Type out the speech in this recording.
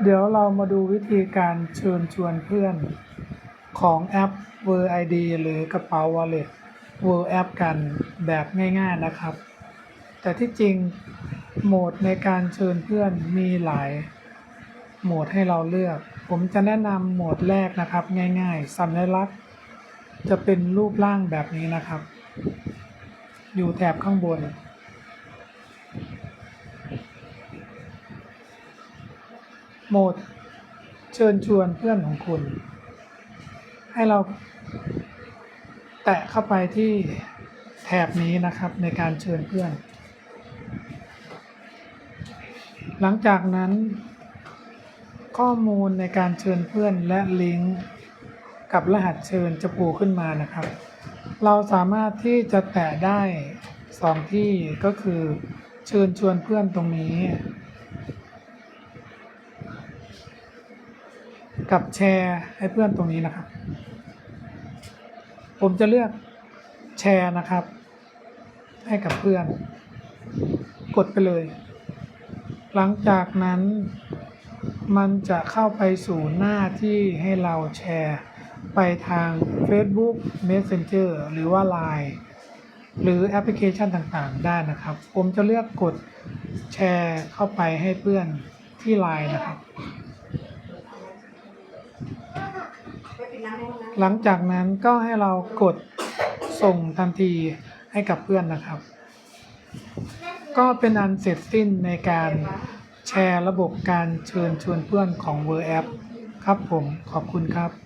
เดี๋ยวเรามาดูวิธีการเชิญชวนเพื่อนของแอป w o r ID หรือกระเป๋า Wallet w o r App กันแบบง่ายๆนะครับ แต่ที่จริงโหมดในการเชิญเพื่อนมีหลายโหมดให้เราเลือก ผมจะแนะนำโหมดแรกนะครับง่ายๆสัญลักษณ์ จะเป็นรูปร่างแบบนี้นะครับ อยู่แถบข้างบน โหมด เชิญชวนเพื่อนของคุณ ให้เราแตะเข้าไปที่แถบนี้นะครับในการเชิญเพื่อน หลังจากนั้น ข้อมูลในการเชิญเพื่อนและลิงก์กับรหัสเชิญจะปูขึ้นมานะครับ เราสามารถที่จะแตะได้สองที่ก็คือเชิญชวนเพื่อนตรงนี้ กับแชร์ให้เพื่อนตรงนี้นะครับ ผมจะเลือกแชร์นะครับ ให้กับเพื่อน กดไปเลย หลังจากนั้น มันจะเข้าไปสู่หน้าที่ให้เราแชร์ ไปทาง Facebook Messenger หรือว่า Line หรือแอปพลิเคชันต่างๆ ได้นะครับ ผมจะเลือกกดแชร์เข้าไปให้เพื่อนที่ Line นะครับ หลังจากนั้นก็ให้เรากดส่งทันทีให้กับเพื่อนนะครับ ก็เป็นอันเสร็จสิ้นในการแชร์ระบบการเชิญชวนเพื่อนของ w o r App ครับผมขอบคุณครับ